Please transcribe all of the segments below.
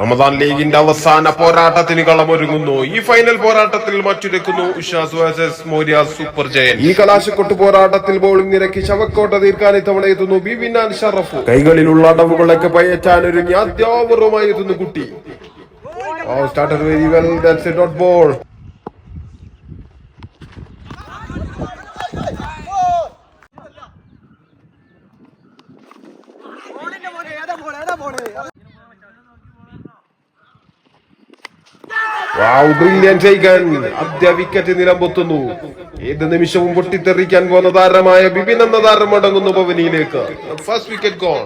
റമദാൻ ലീഗിന്റെ അവസാന പോരാട്ടത്തിന് കളമൊരുങ്ങുന്നു. ഈ ഫൈനൽ പോരാട്ടത്തിൽ മറ്റുരക്കുന്നു ഉഷാസ് വേഴ്സസ് മോര്യ സൂപ്പർ ജയൻ. ഈ കലാശക്കൊട്ട് പോരാട്ടത്തിൽ ബോളിംഗ് നിരക്കി ശവക്കോട്ട തീർക്കാൻ ഇത്തവണ എത്തുന്നു ബിബിനാൻ ഷറഫ്. കൈകളിലുള്ള അടവുകളൊക്കെ പയറ്റാൻ ഒരുങ്ങി അധ്യാപകരുമായി എത്തുന്നു കുട്ടി. Starter very well that's a dot ball ബോളിന്റെ മോനെ ഏതാ ബോൾ ഏതാ ബോൾ വാവ് ബ്രില്യൻ ആദ്യ വിക്കറ്റ് നിലമ്പൊത്തുന്നു ഏത് നിമിഷവും പൊട്ടിത്തെറിക്കാൻ പോകുന്ന താരമായ ബിബിൻ എന്ന താരം അടങ്ങുന്നു ഭവനിയിലേക്ക്. ഫസ്റ്റ് വിക്കറ്റ് ഗോൾ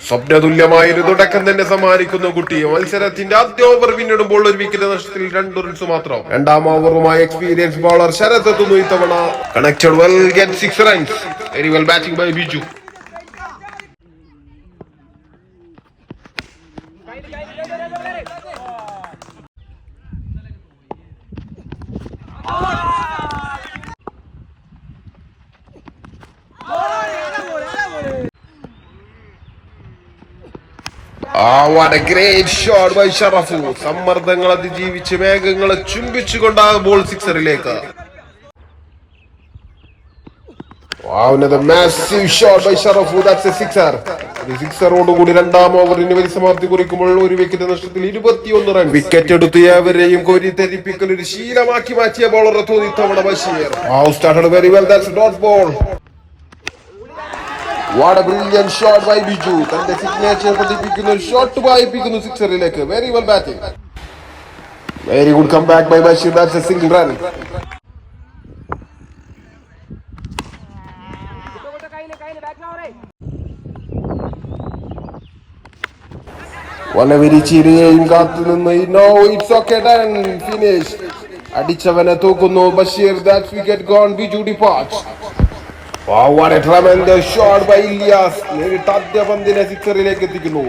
സ്വപ്നതുല്യമായ തുടക്കം തന്നെ സമ്മാനിക്കുന്ന കുട്ടി. മത്സരത്തിന്റെ ആദ്യ ഓവർ പിന്നിടുമ്പോൾ ഒരു വിക്കറ്റ് നഷ്ടത്തിൽ രണ്ട് റൺസ് മാത്രം. രണ്ടാം ഓവറുമായി എക്സ്പീരിയൻസ് ബോളർ ശരത് എത്തുന്നു ഇത്തവണ. Connected well get six runs very well batting by Biju great shot by Sharafu. സമ്മർദ്ദങ്ങൾ അതിജീവിച്ച് മേഘങ്ങളെ ചുംബിച്ചുകൊണ്ട് ആ ബോൾ സിക്സറിലേക്ക് സിക്സറോടുകൂടി രണ്ടാം ഓവറിന് പരിസമാപ്തി കുറിക്കുമ്പോൾ ഒരു വിക്കറ്റ് നഷ്ടത്തിൽ ഇരുപത്തിയൊന്ന് റൺ വിക്കറ്റ് എടുത്ത് ഏവരെയും കോരിത്തെരിപ്പിക്കൽ ഒരു ശീലമാക്കി മാറ്റിയ ബോളർ തോന്നി തവണ Basheer Wow, started very well that's a dot ball what a brilliant shot by Biju തന്റെ സിഗ്നേച്ചർ പതിപ്പിക്കുന്ന ഒരു ഷോട്ട് വായിപ്പിക്കുന്നു സിക്സറിലേക്ക് very well batting very good come back by Basheer that's a single run വനവരി ചിരിയെയും കാത്തു നിന്ന് no it's okay done finish അടിച്ചവനെ തൂക്കുന്നു. Basheer that's wicket gone Biju departs A tremendous shot by Ilyas നേരിട്ട് ആദ്യ പന്തിനെ സിക്സറിലേക്ക് എത്തിക്കുന്നു.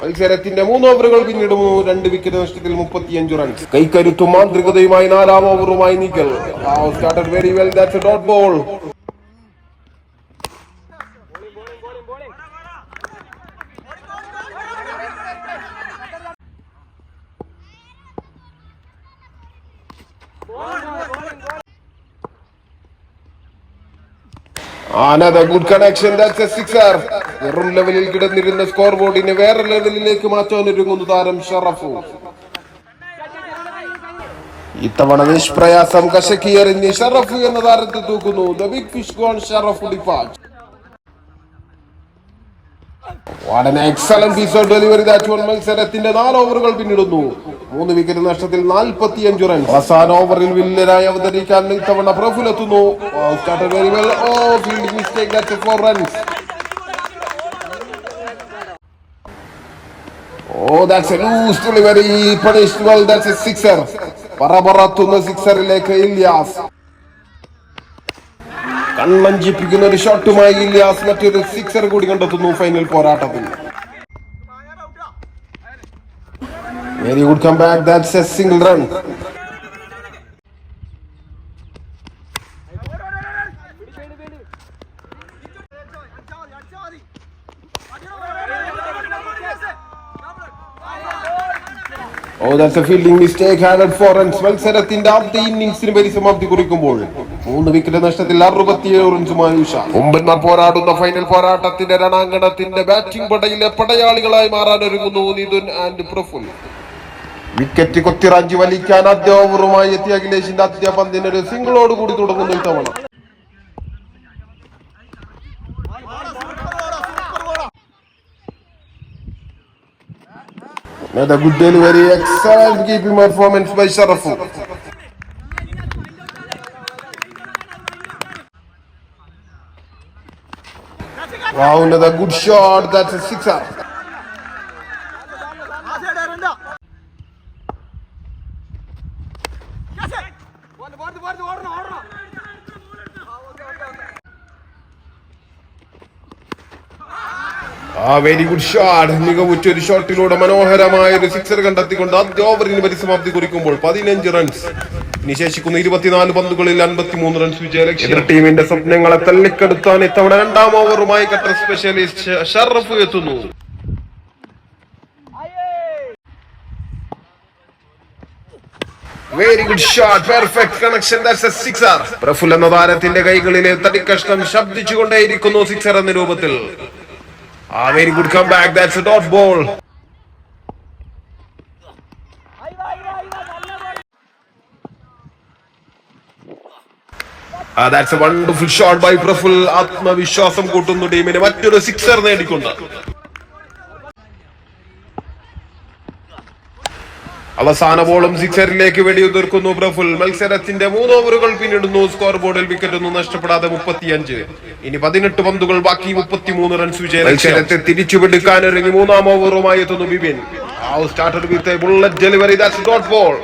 മത്സരത്തിന്റെ മൂന്ന് ഓവറുകൾ പിന്നിടുന്നു. രണ്ട് വിക്കറ്റ് നഷ്ടത്തിൽ മുപ്പത്തിയഞ്ച് റൺസ് കൈക്കരുത്തും മാന്ത്രികതയുമായി നാലാം ഓവറുമായി നീക്കൽ. Started very well that's a dot ball Connection, that's a sixer. വെറും ലെവലിൽ കിടന്നിരുന്ന സ്കോർ ബോർഡിനെ വേറെ ലെവലിലേക്ക് മാറ്റാൻ ഒരുങ്ങുന്നു താരം ഷറഫു. ഇത്തവണ നിഷ്പ്രയാസം കശക്കിയെറിഞ്ഞ് ഷറഫു എന്ന താരത്തെ തൂക്കുന്നു. The big fish gone Sharafu dispatch Delivery one. മത്സരത്തിന്റെ നാല് ഓവറുകൾ പിന്നിടുന്നു. മൂന്ന് വിക്കറ്റ് നഷ്ടത്തിൽ നാൽപ്പത്തിയഞ്ച് റൺ അവസാന ഓവറിൽ വില്ലനായി അവതരിക്കാൻ ഇത്തവണ പ്രഫുലെത്തുന്നു very Oh, runs That's a a loose delivery punished well that's a sixer പറപറത്തുന്ന സിക്സറിലേക്ക് ഇല്യാസ്. കണ്ണഞ്ചിപ്പിക്കുന്ന ഒരു ഷോട്ടുമായി ഇല്യാസ് മറ്റൊരു സിക്സർ കൂടി കണ്ടെത്തുന്നു ഫൈനൽ പോരാട്ടത്തിൽ. Very good come back. That's a single run oh that's a fielding mistake hand four runs മത്സരത്തിന്റെ ആദ്യ ഇന്നിംഗ്സിന് പരിസമാപ്തി കുറിക്കുമ്പോൾ. മൂന്ന് വിക്കറ്റ് നഷ്ടത്തിൽ ഒമ്പന്മാർ പോരാടുന്ന ഫൈനൽ പോരാട്ടത്തിന്റെ രണാങ്കണത്തിന്റെ ബാറ്റിംഗ് പടയിലെ പടയാളികളായി മാറാൻ ഒരുങ്ങുന്നു നിതുൻ ആൻഡ് പ്രഫുൽ. വിക്കറ്റ് കൊത്തിറാഞ്ചി വലിക്കാൻ ആദ്യ ഓവറുമായി എത്തിയ അഖിലേഷിന്റെ ആദ്യ പന്തിന് ഒരു സിംഗിളോട് കൂടി തുടങ്ങുന്നു ഇത്തവണ. Good delivery excellent keeping performance by by Wow, another good shot. That's a sixer. Ah very good shot മികവുറ്റ ഒരു ഷോട്ടിലൂടെ മനോഹരമായ ഒരു സിക്സർ കണ്ടെത്തിക്കൊണ്ട് ആദ്യ ഓവറിന് പരിസമാപ്തി കുറിക്കുമ്പോൾ പതിനഞ്ച് റൺസ് ഇനി ശേഷിക്കുന്ന ഇരുപത്തിനാല് പന്തുകളിൽ അൻപത്തിമൂന്ന് റൺസ് വിജയലക്ഷ്യം. എതിർ ടീമിന്റെ സ്വപ്നങ്ങളെ തല്ലിക്കെടുത്താൻ ഇത്തവണ രണ്ടാം ഓവറുമായി കട്ടർ സ്പെഷ്യലിസ്റ്റ് ഷറഫ് എത്തുന്നു. Very good shot perfect connection that's a sixer Praful എന്ന താരത്തിന്റെ കൈകളിലെ തടിക്കഷ്ണം ശബ്ദിച്ചുകൊണ്ടേയിരിക്കുന്നു സിക്സർ എന്ന രൂപത്തിൽ. ആ very good come back that's dot ball that's a wonderful shot by Praful. ആത്മവിശ്വാസം കൂട്ടുന്നു ടീമിന്. മറ്റൊരു സിക്സർ നേടിക്കൊണ്ട്. അവസാന ബോളും സിക്സറിലേക്ക് വെടിയുതിർക്കുന്നു പ്രഫുൽ. മത്സരത്തിന്റെ മൂന്ന് ഓവറുകൾ പിന്നിടുന്നു. സ്കോർ ബോർഡിൽ വിക്കറ്റ് ഒന്നും നഷ്ടപ്പെടാതെ മുപ്പത്തിയഞ്ച്. ഇനി പതിനെട്ട് പന്തുകൾ ബാക്കി മുപ്പത്തിമൂന്ന് റൺസ് വിജയം മത്സരത്തെ തിരിച്ചുപിടിക്കാൻ മൂന്നാം ഓവറുമായി എത്തുന്നു Bipin started with bullet delivery that's dot ball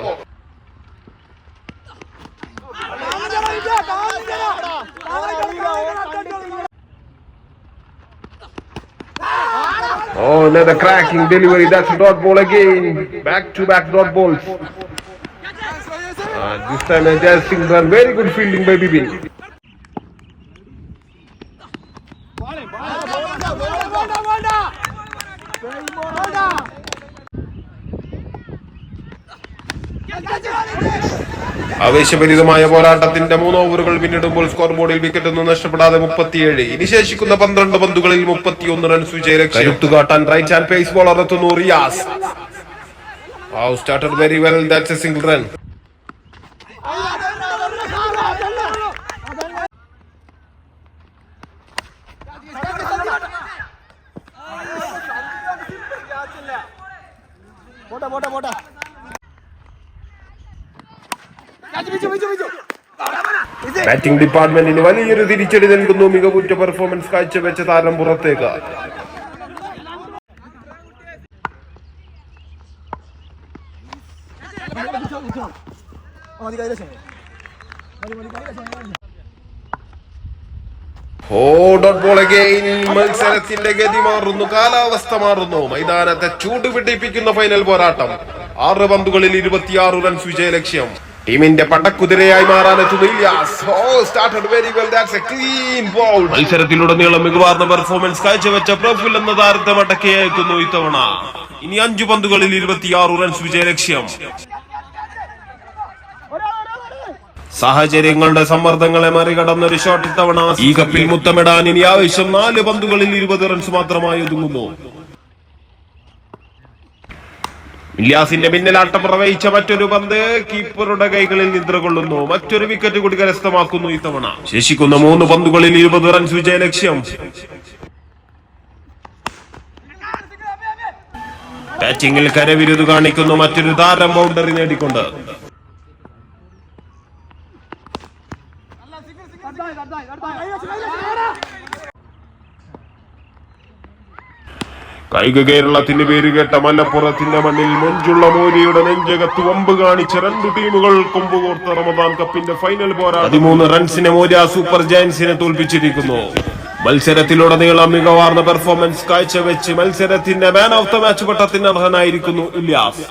Oh, another cracking delivery. That's a dot ball again. Back to back dot balls. Uh, this time a Jasing run. Very good fielding by Bibin. ആവേശഭരിതമായ പോരാട്ടത്തിന്റെ മൂന്ന് ഓവറുകൾ പിന്നിടുമ്പോൾ score ബോർഡിൽ wicket ഒന്നും നഷ്ടപ്പെടാതെ മുപ്പത്തിയേഴ്. ഇനി ശേഷിക്കുന്ന പന്ത്രണ്ട് പന്തുകളിൽ മുപ്പത്തിയൊന്ന് റൺസ് വിജയലക്ഷ്യം കരുത്തു കാട്ടാൻ റൈറ്റ് ഹാൻഡ് പേസ് ബോളർ എത്തുന്നു Riyas. Started very well that's a single run batting ഡിപ്പാർട്ട്മെന്റിന് വലിയൊരു തിരിച്ചടി നൽകുന്നു. മികവുറ്റ പെർഫോമൻസ് കാഴ്ചവെച്ച താരം പുറത്തേക്ക്. ബോൾ മത്സരത്തിന്റെ ഗതി മാറുന്നു. കാലാവസ്ഥ മാറുന്നു. മൈതാനത്തെ ചൂട് പിടിപ്പിക്കുന്ന ഫൈനൽ പോരാട്ടം. ആറ് പന്തുകളിൽ ഇരുപത്തിയാറ് റൺസ് വിജയലക്ഷ്യം. ടീമിന്റെ പടക്കുതിരയായി മാറാൻ മത്സരത്തിലുടനീളം മികവാർന്ന പെർഫോമൻസ് കാഴ്ചവെച്ച പ്രഫുൽ എന്ന താരത്തെ മടക്കിയേക്കുന്നു ഇത്തവണ. ഇനി അഞ്ചു പന്തുകളിൽ ഇരുപത്തിയാറ് റൺസ് വിജയലക്ഷ്യം. സാഹചര്യങ്ങളുടെ സമ്മർദ്ദങ്ങളെ മറികടന്ന ഒരു ഷോട്ട് ഇത്തവണ. ഈ കപ്പിൽ മുത്തമിടാൻ ഇനി ആവശ്യം നാല് പന്തുകളിൽ ഇരുപത് റൺസ് മാത്രമായി ഒതുങ്ങുന്നു. ഇല്യാസിന്റെ പിന്നിലാട്ടം പ്രവഹിച്ച മറ്റൊരു പന്ത് കീപ്പറുടെ കൈകളിൽ നിദ്ര കൊള്ളുന്നു മറ്റൊരു വിക്കറ്റ് കൂടി കരസ്ഥമാക്കുന്നു ഇത്തവണ. ശേഷിക്കുന്ന മൂന്ന് പന്തുകളിൽ ഇരുപത് റൺസ് വിജയ ലക്ഷ്യം ബാറ്റിംഗിൽ കരവിരുത് കാണിക്കുന്നു മറ്റൊരു താരം ബൗണ്ടറി നേടിക്കൊണ്ട്. കൈക കേരളത്തിന്റെ പേര് കേട്ട മലപ്പുറത്തിന്റെ മണ്ണിൽ മൊഞ്ചുള്ള മോരിയുടെ നെഞ്ചകത്ത് വമ്പ് കാണിച്ച രണ്ടു ടീമുകൾ കൊമ്പുകോർത്ത റമദാൻ കപ്പിന്റെ ഫൈനൽ പോരാ പതിമൂന്ന് റൺസിനെ മോര്യ സൂപ്പർ ജയൻസിനെ തോൽപ്പിച്ചിരിക്കുന്നു. മത്സരത്തിലുടനീളം മികവാർന്ന പെർഫോമൻസ് കാഴ്ചവെച്ച് മത്സരത്തിന്റെ മാൻ ഓഫ് ദ മാച്ച് പട്ടത്തിന് അർഹനായിരിക്കുന്നു ഇല്യാസ്.